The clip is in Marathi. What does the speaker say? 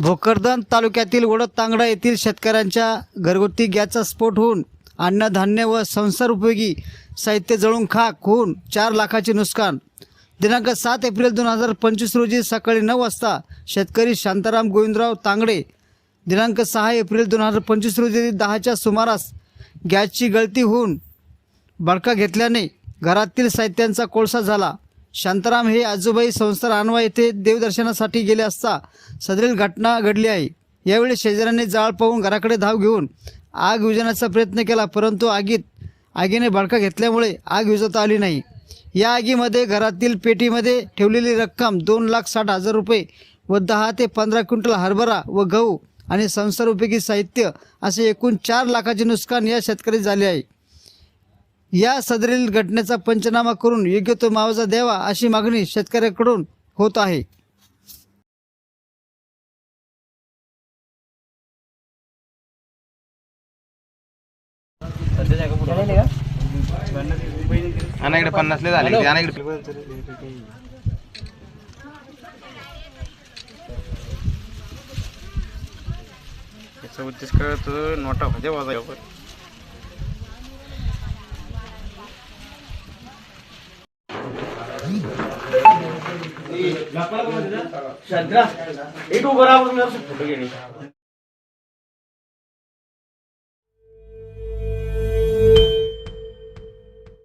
भोकरदन तालुक्यातील वडद तांगडा येथील शेतकऱ्यांच्या घरगुती गॅसचा स्फोट होऊन अन्नधान्य व संसार उपयोगी साहित्य जळून खाक होऊन चार लाखाचे नुकसान. दिनांक सात एप्रिल दोन हजार पंचवीस रोजी सकाळी नऊ वाजता शेतकरी शांताराम गोविंदराव तांगडे दिनांक सहा एप्रिल दोन हजार पंचवीस रोजी दहाच्या सुमारास गॅसची गळती होऊन बडका घेतल्याने घरातील साहित्यांचा कोळसा झाला. शांताराम हे आजोबाई संस्थान आणवा येथे देवदर्शनासाठी गेले असता सदरील घटना घडली आहे. यावेळी शेजाऱ्यांनी जाळ पाहून घराकडे धाव घेऊन आग विजण्याचा प्रयत्न केला परंतु आगीत आगीने भडका घेतल्यामुळे आग विजवता आली नाही. या आगीमध्ये घरातील पेटीमध्ये ठेवलेली रक्कम दोन लाख साठ हजार रुपये व दहा ते पंधरा क्विंटल हरभरा व गहू आणि संसार उपयोगी साहित्य असे एकूण चार लाखाचे नुकसान या शेतकरी झाले आहे. या सदरील घटनेचा पंचनामा करून योग्य तो मुआवजा द्यावा अशी मागणी शेतकऱ्याकडून होत आहे. इकडे पन्नासले झाले. नोटा म्हणजे वाजायवर ಇದು ಬರಾಬರ್